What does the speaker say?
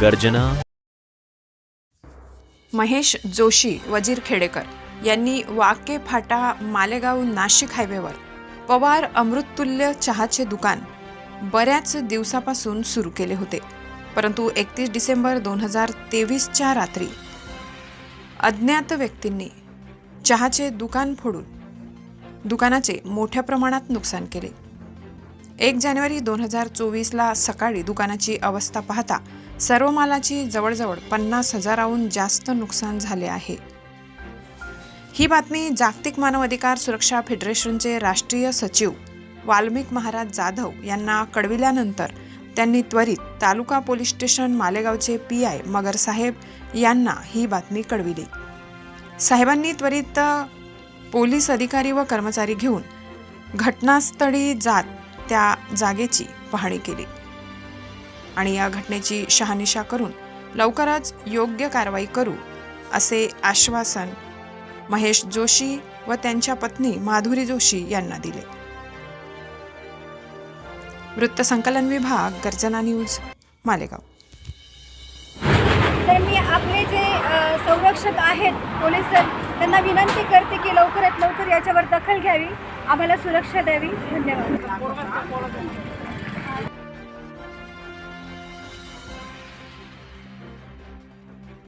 गर्जना. महेश जोशी वजीर खेडेकर यांनी वाके फाटा मालेगाव नाशिक हायवेवर पवार अमृततुल्य चहाचे दुकान बऱ्याच दिवसापासून सुरू केले होते. परंतु एकतीस डिसेंबर दोन हजार तेवीसच्या रात्री अज्ञात व्यक्तींनी चहाचे दुकान फोडून दुकानाचे मोठ्या प्रमाणात नुकसान केले. एक जानेवारी दोन हजार चोवीसला सकाळी दुकानाची अवस्था पाहता सर्व मालाची जवळजवळ पन्नास हजाराहून जास्त नुकसान झाले आहे. ही बातमी जागतिक मानवाधिकार सुरक्षा फेडरेशनचे राष्ट्रीय सचिव वाल्मिक महाराज जाधव यांना कळविल्यानंतर त्यांनी त्वरित तालुका पोलीस स्टेशन मालेगावचे पी आय मगरसाहेब यांना ही बातमी कळविली. साहेबांनी त्वरित पोलीस अधिकारी व कर्मचारी घेऊन घटनास्थळी जात त्या जागेची पाहणी केली. आणि या घटनेची शहानिशा करून लवकरच योग्य कारवाई करू असे आश्वासन महेश जोशी व त्यांच्या पत्नी माधुरी जोशी यांना दिले. वृत्तसंकलन विभाग गर्जना न्यूज मालेगाव. तर मी आपले जे संरक्षक आहेत पोलीस त्यांना विनंती करते की लवकरात लवकर याच्यावर दखल घ्यावी. आम्हाला सुरक्षा द्यावी. धन्यवाद.